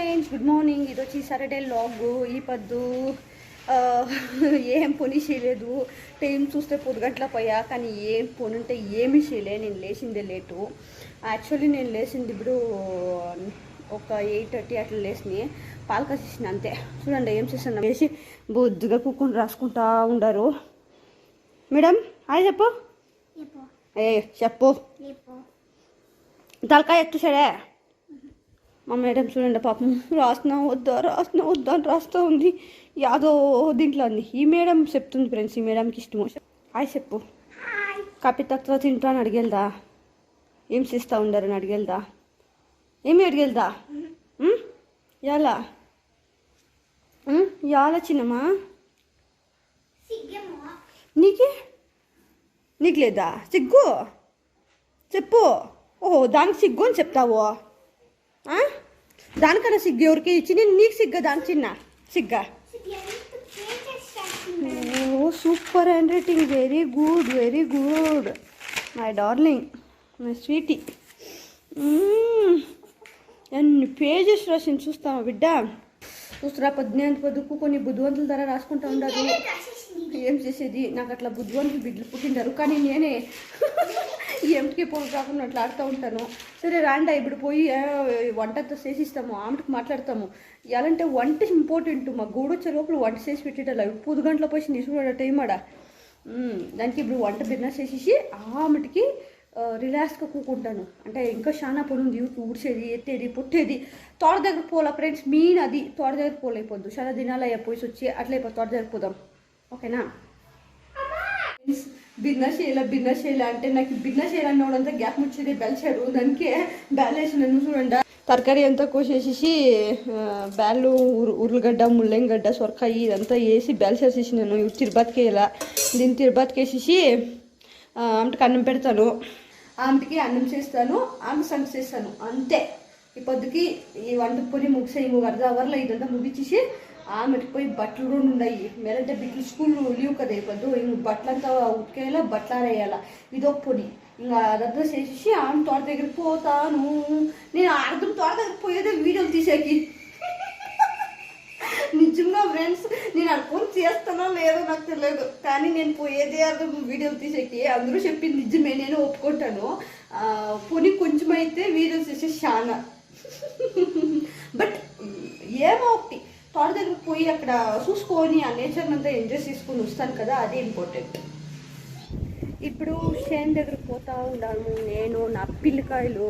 Friends good morning ఇది వచ్చి Saturday log ఈ పద్దు ఏం పని చేయలేదు. టైం చూస్తే పొద్దు గంటల పోయా కానీ ఏం పని ఉంటే ఏమీ చేయలే. నేను లేచిందే లేటు. యాక్చువల్లీ నేను లేచింది ఇప్పుడు ఒక ఎయిట్ థర్టీ అట్లా లేచిని. పాలు కాసేసిన అంతే. చూడండి ఏం చేస్తాను వేసి బొద్దుగా కూకొని రాసుకుంటా ఉండరు. మేడం హాయ్ చెప్పు. ఏ చెప్పు. తలకాయ ఎత్తుసాడే మా మేడం చూడండి పాపం రాస్తున్నా వద్దా రాస్తున్నా వద్దా అని రాస్తూ ఉంది. యాదో దీంట్లో ఉంది ఈ మేడం చెప్తుంది ఫ్రెండ్స్ ఈ మేడంకి ఇష్టమో హాయ్ చెప్పు. కాపీ తక్కువ తింటా అని అడిగేదా? ఏం చేస్తూ ఉండారని అడిగేదా? ఏమి అడిగేదా? ఎలా ఎలా చిన్నమ్మా నీకే? నీకు లేదా? సిగ్గు? చెప్పు. ఓహో దానికి సిగ్గు అని చెప్తావు? దానికన్నా సిగ్గు ఎవరికి? ఇచ్చి నేను నీకు సిగ్గా దాని చిన్న. సిగ్గా? ఓ super handwriting very good very good. My darling my sweety. ఎన్ని పేజెస్ రాసింది చూస్తావా బిడ్డ? చూస్తున్నా పద్దెనిమిది పొద్దుకు కొన్ని బుద్ధివంతుల ధర రాసుకుంటా ఉండదు ఏం చేసేది? నాకు అట్లా బుద్ధివంతులు బిడ్డలు పుట్టింటారు కానీ నేనే. ఎంటికి పోగు కాకుండా అట్లా ఆడుతూ ఉంటాను. సరే రాండా ఇప్పుడు పోయి వంటతో చేసిస్తాము ఆమెకి మాట్లాడతాము. ఎలాంటే వంట ఇంపార్టెంట్ మా గూడు వచ్చే లోపల వంట చేసి పెట్టేటలా పొద్దు గంటల పోయి తీసుకున్నాడు టైం ఆడ. దానికి ఇప్పుడు వంట బిజినెస్ చేసేసి ఆమెటికి రిలాక్స్గా కూకుంటాను. అంటే ఇంకా చాలా పని ఉంది. ఊడ్చేది ఎత్తేది పుట్టేది. తోట దగ్గర పోలా ఫ్రెండ్స్ మెయిన్ అది. తోట దగ్గర పోలేకపోద్దు. చాలా దినాలు అయిపోయి వచ్చి అట్లా తోట దగ్గర పోదాం. ఓకేనా? బిజినెస్ భిన్నశైల భిన్నశైల అంటే నాకు భిన్నశైల చేయాలన్న వాళ్ళంతా గ్యాప్ ముచ్చేది బెల్చారు దానికే బ్యాల్ చూడండి. తరకారీ అంతా కోసేసేసి బ్యాళ్ళు ఉరు ఉర్లగడ్డ ముల్లంగడ్డ సొరకాయ ఇదంతా వేసి బెల్చేసేసి నేను ఇవి తిరుపతికి వేయాల దీన్ని తిరుపతికి వేసేసి ఆమెకి అన్నం పెడతాను. ఆమెకి అన్నం చేస్తాను ఆమె సంగ చేస్తాను. అంతే. ఈ పొద్దుకి ఈ వంట పొడి ముగిసే ఇంకొక అర్ధ అవర్లో ఇదంతా ముగించేసి ఆమెకి పోయి బట్టలు ఉన్నాయి. మేలంటే బిడ్డలు స్కూల్ లీవ్ కదా అయిపోద్దు ఇంక బట్టలంతా ఉతికేయాలా బట్టలు ఆరేయాల? ఇదొక పొడి. ఇంకా అదంతా చేసేసి ఆమె తోట దగ్గరికి పోతాను. నేను అర్థం తోట దగ్గర పోయేదే వీడియోలు తీసేకి. నిజంగా ఫ్రెండ్స్ నేను అనుకుని చేస్తానో లేదో నాకు తెలియదు. కానీ నేను పోయేదే అర్థం వీడియోలు తీసేకి. అందరూ చెప్పింది నిజమే నేను ఒప్పుకుంటాను. పొని పోనీ కొంచెం అయితే వీడియోస్ చేసే చాలా బట్ ఏమో ఒకటి. తోట దగ్గరికి పోయి అక్కడ చూసుకొని ఆ నేచర్ అంతా ఎంజాయ్ చేసుకుని వస్తాను కదా అది ఇంపార్టెంట్ ఇప్పుడు షేన్ దగ్గర పోతా ఉన్నాను నేను నా పిల్లకాయలు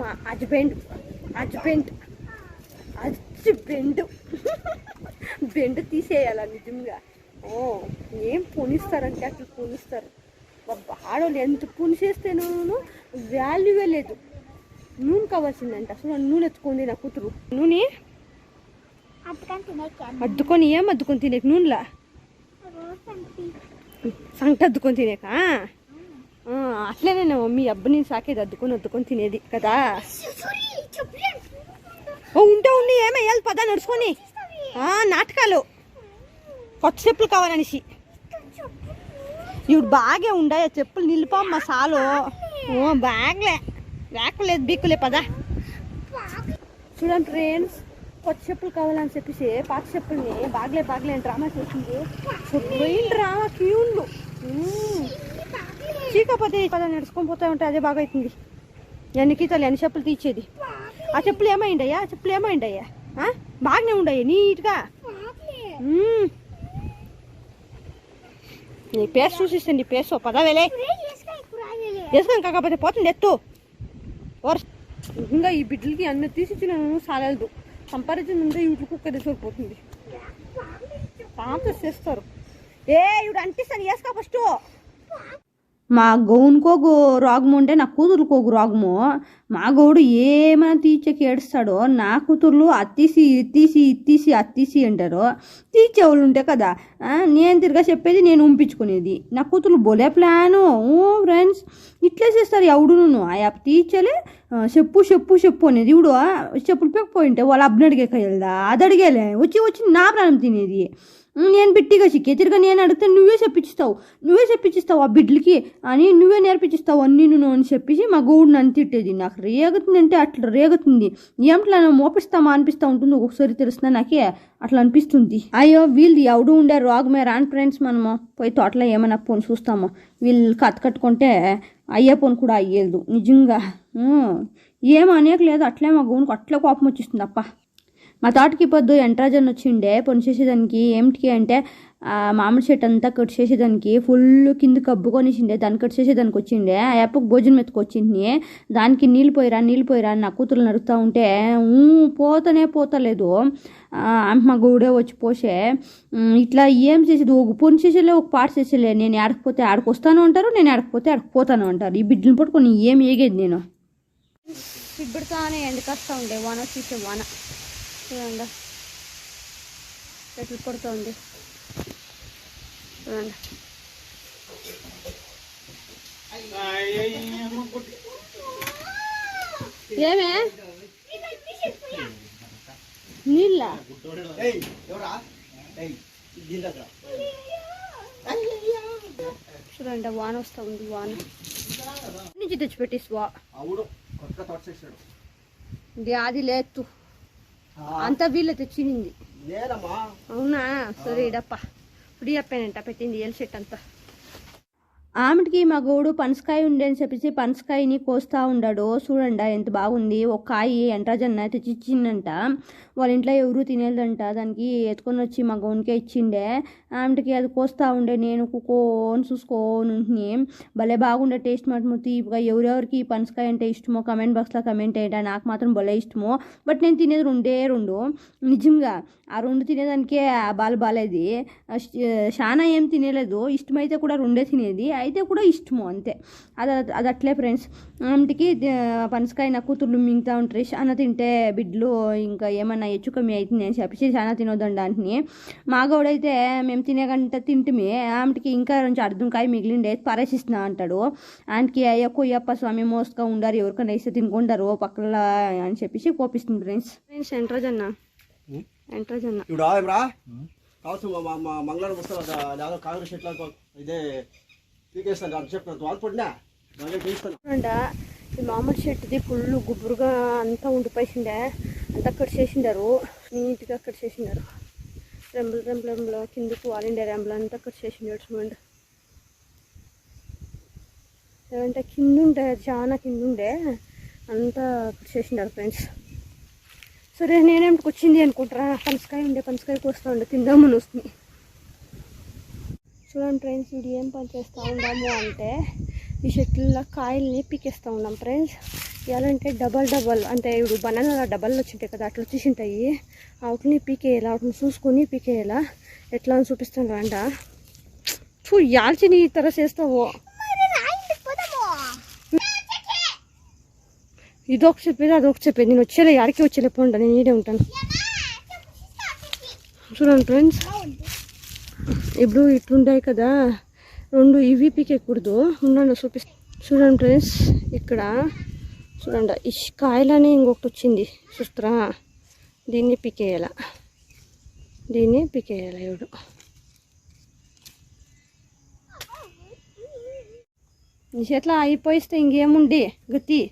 మా హస్బెండ్ హస్బెండ్ హస్బెండ్ బెండ్ తీసేయాల నిజంగా? ఓ ఏం పూనిస్తారంటే అట్లా పూనిస్తారు. బాబా ఆడవాళ్ళు ఎంత పూని చేస్తేనూ వాల్యూవే లేదు. నూనె కావాల్సిందంట. అసలు నూనె ఎత్తుకుంది నా కూతురు. నూనె అద్దుకొని ఏం అద్దుకొని తినేక? నూనెలా? సంగటి అద్దుకొని తినేక? ఆ, అట్లనే నా మమ్మీ అబ్బని సాకేది అద్దుకొని అద్దుకొని తినేది కదా? ఓ ఉంటే ఉండి ఏమయ్యాలి పదా నడుచుకొని. నాటకాలు. కొత్త చెప్పులు కావాలనేసి ఇవి బాగే ఉండయా చెప్పులు? నిలిపమ్మ సాలు. ఓ బాగలే. లేకలేదు బీక్కులే పదా. చూడండి ఫ్రెండ్స్ కొత్త చెప్పులు కావాలని చెప్పేసి పాత చెప్పుల్ని బాగలే బాగలే అని డ్రామా చేసింది. శుభ్రైన డ్రామా క్యూన్లు. చీకపోతే కదా నడుచుకొని పోతా ఉంటే అదే బాగా అవుతుంది ఎన్ని గీతాలు ఎన్ని చెప్పులు తీసేది ఆ చెప్పులు ఏమైండయ్యా ఆ చెప్పులు ఏమైండయ్యా ఆ? బాగానే ఉండయ్యా నీట్గా. నీ పేస్ట్ చూసిస్తే నీ పదవేలే. వేసుకొని కాకపోతే పోతుంది ఎత్తు. ఇంకా ఈ బిడ్డలకి అన్న తీసిచ్చిన సాలదు. సంపాదించిన ఉంటే ఇంట్లో కుక్క సరిపోతుంది కాంప్లెక్స్ చేస్తారు. ఏ ఇవి అంటిస్తాను వేసుకో ఫస్ట్ మా గౌన్కోగు రోగము ఉంటే నా కూతురుకోగు రోగము. మా గౌడు ఏమైనా తీర్చకి ఏడుస్తాడో నా కూతుర్లు అత్తీసి ఇత్తీసి ఇత్తీసి అత్తీసి అంటారు. తీర్చేవాళ్ళు ఉంటే కదా నేను తిరగా చెప్పేది నేను ఉంపించుకునేది. నా కూతురు బోలే ప్లాను. ఫ్రెండ్స్ ఇట్లా చేస్తారు ఎవడును ఆ యాప్ తీర్చలే చెప్పు చెప్పు చెప్పు అనేది ఇవిడు చెప్పులు పెక్కపోయింటే వాళ్ళ అబ్బని అడిగే కయ్యలదా అది అడిగేలే. వచ్చి వచ్చి నా ప్రాణం తినేది. నేను బిట్టిగా చిక్కే తిరగా నేను అడిగితే నువ్వే చెప్పించిస్తావు నువ్వే చెప్పించిస్తావు ఆ బిడ్లకి. అని నువ్వే నేర్పించిస్తావు అన్ని నువ్వు అని చెప్పేసి మా గౌడు నన్ను తిట్టేది. నాకు రేగుతుంది అంటే అట్లా రేగుతుంది. ఏమిట్లా మోపిస్తామా అనిపిస్తూ ఉంటుంది ఒక్కొక్కసారి తెలుస్తున్నా నాకే? అట్లా అనిపిస్తుంది. అయ్యో వీళ్ళు ఎవడు ఉండే రోగమే రాని ఫ్రెండ్స్ మనము. పోయి తోటలో ఏమైనా పోని చూస్తాము. వీళ్ళు కథ కట్టుకుంటే అయ్యే పోను కూడా అయ్యేదు. నిజంగా. ఏం అనేక లేదు. అట్లే మా గౌనుకు అట్లా కోపం వచ్చేస్తుంది అప్ప మా తోటకి పొద్దు ఎంట్రాజన్ వచ్చిండే పని చేసేదానికి ఏమిటికి అంటే మామిడి చెట్టు అంతా కట్ చేసేదానికి ఫుల్ కింద కబ్బుకొనిచ్చిండే దాన్ని కట్ చేసేదానికి వచ్చిండే. ఆ అప్పకు భోజనం ఎత్తుకొచ్చింది దానికి నీళ్ళు పోయిరా నీళ్ళు పోయిరా నా కూతురు నడుస్తూ ఉంటే ఊ పోతనే పోతలేదు. మా గుడే వచ్చి పోసే ఇట్లా ఏం చేసేది? ఒక పని చేసేలే ఒక పాట చేసేలే. నేను ఆడకపోతే ఆడకు వస్తాను అంటారు నేను ఆడకపోతే ఆడకపోతాను అంటారు. ఈ బిడ్డలు పట్టుకొని ఏం ఏగేది నేను? బిడ్డతానే ఎండకొస్తా ఉండే వాన వచ్చేసే వాన. చూడండి ఎట్లు కొడుతుంది. చూడండి ఏమే? నీళ్ళ? చూడండి వాన వస్తా ఉంది వాన నుంచి తెచ్చిపెట్టి స్వాడు ఇది ఆది లేదు అంతా వీళ్ళ లేదమ్మా అవునా? సరే ఇడప్ప. ఇప్పుడు చెప్పానంట పెట్టింది ఎల్ షెట్ అంతా. ఆమెకి మా గోడు పనసకాయ ఉండే అని చెప్పేసి పనసకాయని కోస్తా ఉండాడు. చూడండి ఎంత బాగుంది. ఒక కాయ ఎంట్రాజన్న తెచ్చిచ్చిందంట. వాళ్ళ ఇంట్లో ఎవరు తినేదంట. దానికి ఎత్తుకొని వచ్చి మా గౌన్కే ఇచ్చిండే. ఆమెకి అది కోస్తా ఉండే. నేను కోని చూసుకోనుంటుని భలే బాగుండే టేస్ట్ మాత్రం తీపిగా. ఎవరెవరికి పనసకాయ అంటే ఇష్టమో కమెంట్ బాక్స్లో కమెంట్ అయ్యంట నాకు మాత్రం భలే ఇష్టమో. బట్ నేను తినేది రెండే రెండు. నిజంగా ఆ రెండు తినేదానికే ఆ బాలేది. చాలా ఏం తినేలేదు. ఇష్టమైతే కూడా రెండే తినేది. అయితే కూడా ఇష్టము అంతే. అది అది అట్లే ఫ్రెండ్స్. ఆమెకి పనసకాయ నా కూతుర్లు మింగుతూ ఉంటారు. చాలా తింటే బిడ్డలు ఇంకా ఏమన్నా హెచ్చు కమ్మి అవుతుంది అని చెప్పేసి చాలా తినొద్దండి అంటుని. మా గౌడైతే మేము తినేగంట తింటిమి. ఆమెకి ఇంకా కొంచెం అర్థంకాయ మిగిలిండే పరేసిస్తున్నా అంటాడు. ఆయనకి ఎక్కువ అయ్యప్ప స్వామి మోస్గా ఉండారు. ఎవరికైనా ఇస్తే తినుకుంటారు. పక్కల అని చెప్పేసి కోపిస్తుంది ఫ్రెండ్స్. ఫ్రెండ్స్ ఎంట్రోజ్ అన్న. ఎంట్రోజ్ అన్న. మంగళవారం వస్తాను లేదా కాంగ్రెస్ ఎట్లా ఇదే పీకేస్తాను కాబట్టి చెప్పిన. వాళ్ళు పడినా? మళ్ళీ ఈ మామూలు చెట్టుది ఫుల్ గుబురుగా అంతా ఉండిపోయిండే అంతా కట్ చేసిండారు. నీట్గా కట్ చేసిండారు. రెంబులు రెంబులు రెంబులు. కిందకు వాలిండే రెంబులు అంతా కట్ చేసిండారు చూడండి. లేదంటే కింద ఉండే చాలా కింద ఉండే అంతా కట్ చేసిండారు ఫ్రెండ్స్. సరే నేనేమిటికి వచ్చింది అనుకుంటారా పనసకాయ ఉండే పనసకాయ కోస్తా ఉండే తిందామని వస్తుంది చూడండి ఫ్రెండ్స్ ఇది ఏం పని చేస్తూ ఉన్నాము అంటే ఈ చెట్ల కాయల్ని పీకేస్తూ ఉన్నాం ఫ్రెండ్స్. ఎలాంటే డబల్ డబల్ అంటే ఇప్పుడు బనానా డబల్ వచ్చింటాయి కదా అట్లా వచ్చేసింటాయి. వాటిని పీకేయాలి వాటిని చూసుకొని పీకేయాలా? ఎట్లా అని చూపిస్తాను రండ. చూ యాల్చి నీ తర చేస్తావో? ఇదొక చెప్పేది అదొక చెప్పేది. నేను వచ్చేలే యాడికి వచ్చేలే పోండి నేను ఈడే ఉంటాను. చూడండి ఫ్రెండ్స్. ఇప్పుడు ఇట్లుంటాయి కదా. రెండు ఇవి పీకేకూడదు ఉండండి చూపి చూడండి ఫ్రెండ్స్ ఇక్కడ. చూడండి ఈ కాయలని ఇంకొకటి వచ్చింది. చూస్తారా? దీన్ని పీకేయాల? దీన్ని పీకేయాలి ఇప్పుడు? ఎట్లా అయిపోయిస్తే ఇంకేముండి గతి.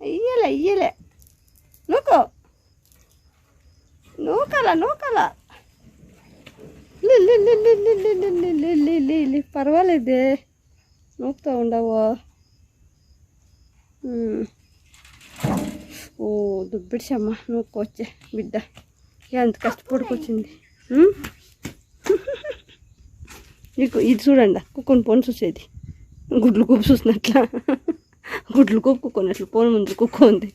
అయ్యలే అయ్యలే. నూకో. నూకల నూకల? పర్వాలేదే నూకుతూ ఉండవు ఓ దుబ్బిడిచమ్మ నూక్కొచ్చే బిడ్డ ఎంత కష్టపడుకొచ్చింది మీకు నీకు ఇది చూడండి కుక్కని పోని చూసేది గుడ్లు గుబ్బు చూసినట్లా గుడ్లు గుబ్బు అట్లా పోను ముందు కుక్క ఉంది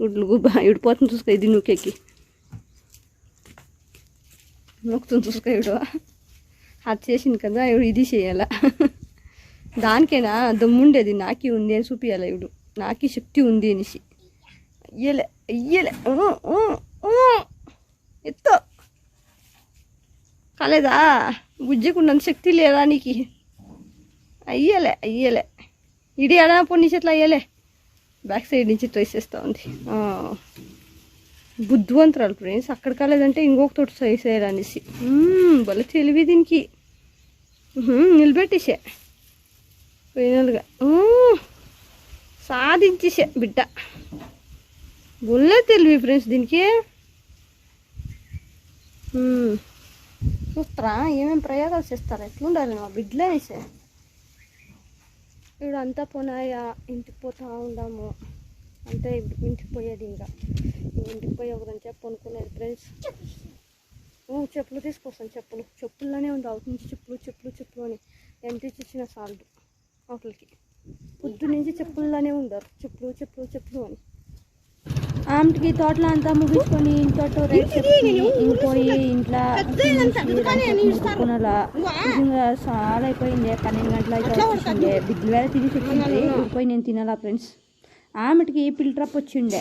గుడ్లు గుబ్బ ఇడిపోతుంది చూసుకో ఇది నూకెక్కి నొక్కుతుంది చూసుకో ఇవిడ అది చేసింది కదా ఇవి ఇది చేయాల దానికైనా దమ్ముండేది నాకి ఉంది అని చూపించాల ఇవిడు నాకి శక్తి ఉంది అనేసి అయ్యలే అయ్యలే ఎత్తో కాలేదా గుజ్జకున్నంత శక్తి లేదా నీకు అయ్యలే అయ్యలే ఇడి ఎడా నుంచి ఎట్లా అయ్యలే బ్యాక్ సైడ్ నుంచి ట్రై చేస్తూ ఉంది బుద్ధివంతురాలు ఫ్రెండ్స్. అక్కడ కాలేదంటే ఇంకొక తోటి ట్రై చేయాలనేసి మ్మ్, భలే తెలివి దీనికి. మ్మ్, నిలబెట్టేసే. ఫైనల్గా. సాధించేసే బిడ్డ. బుల్లే తెలివి ఫ్రెండ్స్ దీనికి. చూస్తారా? ఏమేమి ప్రయోగాలు చేస్తారా? ఎట్లుండాలి మా బిడ్డలే ఇప్పుడు అంతా పోనాయా? ఇంటికి పోతా ఉందాము. అంతే ఇప్పుడు ఇంటికి పోయేది ఇంకా. ఇంటికి పోయి ఒకదాని చెప్పు అనుకునేది ఫ్రెండ్స్ చెప్పులు తీసుకొస్తాను చెప్పులు. చెప్పుల్లోనే ఉంది అవుట్ నుంచి చెప్పులు చెప్పులు చెప్పులు అని. ఎంత ఇచ్చిన సాల్ట్ అవతలకి పొద్దు నుంచి చెప్పుల్లోనే ఉండరు చెప్పులు చెప్పులు చెప్పులు అని. ఆమెకి తోటలో అంతా ముగించుకొని ఇంట్లో రేట్ ఇంకోయి ఇంట్లో నిజంగా చాలా అయిపోయింది. పన్నెండు గంటల అయితే వచ్చేసిండే బిడ్డలు వేరే తిరిగి చెప్పింది పోయి నేను తినాలా ఫ్రెండ్స్ ఆమెకి ఫిల్టర్ అప్ వచ్చిండే.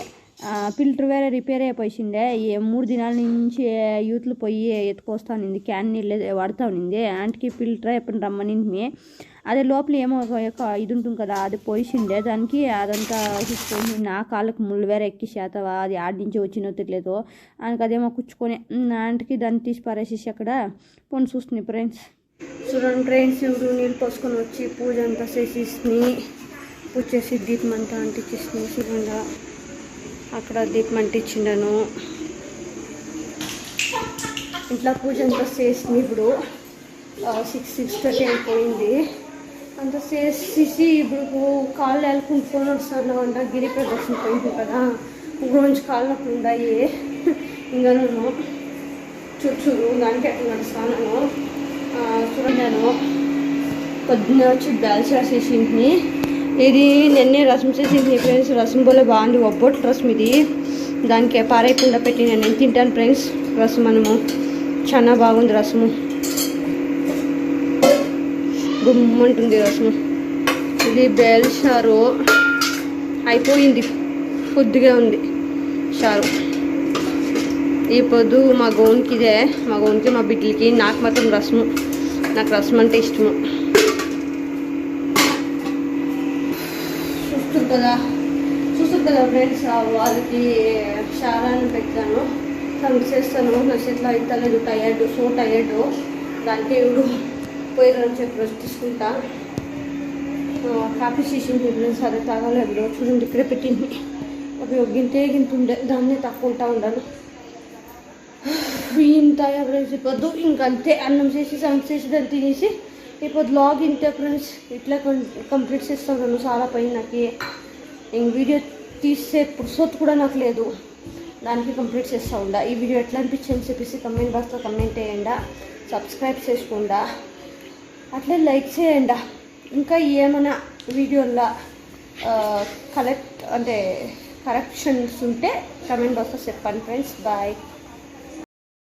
ఫిల్టర్ వేరే రిపేర్ అయిపోయిండే మూడు దినాల నుంచి యూత్లు పోయి ఎత్తుకొస్తా ఉన్నింది. క్యాన్ నీళ్ళు వాడుతూ ఉన్నింది. ఆంటీకి ఫిల్టర్ ఎప్పుడు రమ్మనింది. అదే లోపల ఏమో ఒక ఇది ఉంటుంది కదా అది పోయిసిండే. దానికి అదంతా చూసుకొని నా కాళ్ళకు ముళ్ళు వేరే ఎక్కి శాతవా అది ఆడి నుంచి వచ్చినో తెలియదు. ఆయనకి అదేమో కుచ్చుకొని ఆంటీకి దాన్ని తీసి పారేసేసి అక్కడ పొని చూస్తుంది ఫ్రెండ్స్ చూడండి ఫ్రెండ్స్ ఇప్పుడు నీళ్ళు పోసుకొని వచ్చి పూజ అంతా చేసేసి పూజ చేసి దీపం అంతా అంటించేసింది చూడండి అక్కడ దీపం అంటించిండను. ఇంట్లో పూజ అంతా చేసింది ఇప్పుడు. సిక్స్ సిక్స్ థర్టీ అయిపోయింది. అంత చేసేసి ఇప్పుడు కాళ్ళు వెళ్ళకుండా ఫోన్ వస్తున్నావు అంట గిరి ప్రదర్శన పోయింది కదా. రోజు కాళ్ళు నొప్పులు ఉన్నాయి ఇంకా నేను చుట్టూరు దానికి ఎట్లా నడుస్తాను చూడండి పొద్దున్న వచ్చి బ్యాల్స్ రాసేసింది. ఇది నిన్నే రసం చేసింది ఫ్రెండ్స్ రసం పోలే బాగుంది. ఒబ్బొట్టు రసం ఇది. దానికి పారేయకుండా పెట్టి నేను తింటాను ఫ్రెండ్స్ రసం మనము. చాలా బాగుంది రసము. గుమ్మంటుంది రసము. ఇది బేల్ షారు అయిపోయింది. కొద్దిగా ఉంది. షారు ఈ పొద్దు మా గోన్కి ఇదే మా గోన్కి మా బిడ్డలకి నాకు మాత్రం రసము. నాకు రసం అంటే ఇష్టము చూస్తారు కదా చూస్తారు ఫ్రెండ్స్ వాళ్ళకి క్షారాన్ని పెట్టాను. తనకి చేస్తాను. నా ఎట్లా అయితే టయర్డ్ సో టయర్డ్ దానికి ఇప్పుడు పోయిరని చెప్పి రెస్ట్ తీసుకుంటా. కాఫీ చేసింది. ఫ్రెండ్స్ అదే తాగలేదు. చూడండి ఇక్కడే పెట్టింది. అవి ఒక గింత ఉండే దాన్నే తక్కువ ఉండాలి ఇంత ఫ్రెండ్స్ ఇప్పుడు ఇంకంతే అన్నం చేసి సమ్ చేసి దాన్ని తినేసి ఇప్పుడు లాగ్ ఇంతే ఫ్రెండ్స్. ఇట్లా కంప్లీట్ చేస్తాను. చాలా పైన నాకు. ఇంక వీడియో తీసే పురుసొత్తు కూడా నాకు లేదు. దానికి కంప్లీట్ చేస్తూ ఉండా. ఈ వీడియో ఎట్లా అనిపించింది చెప్పేసి కమెంట్ బాక్స్లో కమెంట్ చేయండా. సబ్స్క్రైబ్ చేసుకోండా. అట్లే లైక్ చేయండా. ఇంకా ఏమైనా వీడియోల్లో కలెక్ట్ అంటే కరెక్షన్స్ ఉంటే కమెంట్ బాక్స్లో చెప్పండి ఫ్రెండ్స్ బాయ్